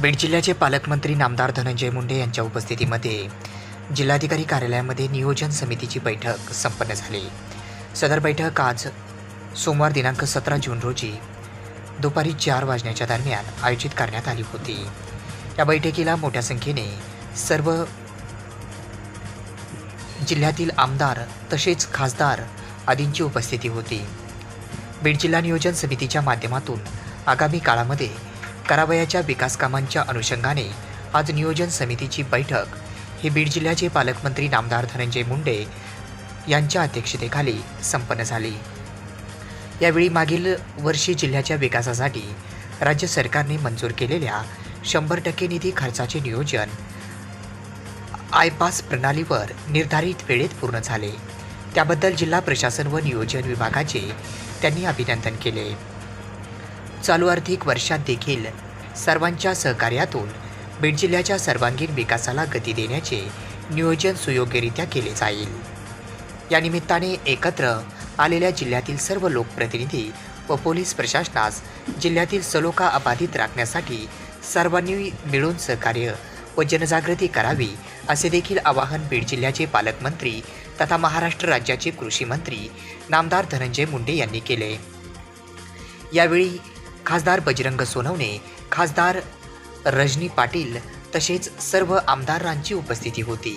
बीड जिल्ह्याचे पालकमंत्री नामदार धनंजय मुंडे यांच्या उपस्थितीमध्ये जिल्हाधिकारी कार्यालयामध्ये नियोजन समितीची बैठक संपन्न झाली. सदर बैठक आज सोमवार दिनांक सतरा जून रोजी दुपारी चार वाजण्याच्या दरम्यान आयोजित करण्यात आली होती. या बैठकीला मोठ्या संख्येने सर्व जिल्ह्यातील आमदार तसेच खासदार आदींची उपस्थिती होती. बीड जिल्हा नियोजन समितीच्या माध्यमातून आगामी काळामध्ये करावयाच्या विकास कामांच्या अनुषंगाने आज नियोजन समितीची बैठक. ही बीड जिल्ह्याचे पालकमंत्री नामदार धनंजय मुंडे यांच्या अध्यक्षतेखाली संपन्न झाली. यावेळी मागील वर्षी जिल्ह्याच्या विकासासाठी राज्य सरकारने मंजूर केलेल्या शंभर टक्के निधी खर्चाचे नियोजन आयपास प्रणालीवर निर्धारित वेळेत पूर्ण झाले. त्याबद्दल जिल्हा प्रशासन व नियोजन विभागाचे त्यांनी अभिनंदन केले. चालू आर्थिक वर्षात देखील सर्वांच्या सहकार्यातून बीड जिल्ह्याच्या सर्वांगीण विकासाला गती देण्याचे नियोजन सुयोग्यरित्या केले जाईल. या निमित्ताने एकत्र आलेल्या जिल्ह्यातील सर्व लोकप्रतिनिधी व पोलीस प्रशासनास जिल्ह्यातील सलोखा अबाधित राखण्यासाठी सर्वांनी मिळून सहकार्य व जनजागृती करावी असे देखील आवाहन बीड जिल्ह्याचे पालकमंत्री तथा महाराष्ट्र राज्याचे कृषी मंत्री नामदार धनंजय मुंडे यांनी केले. यावेळी खासदार बजरंग सोनवणे खासदार रजनी पाटील तसेच सर्व आमदारांची उपस्थिती होती.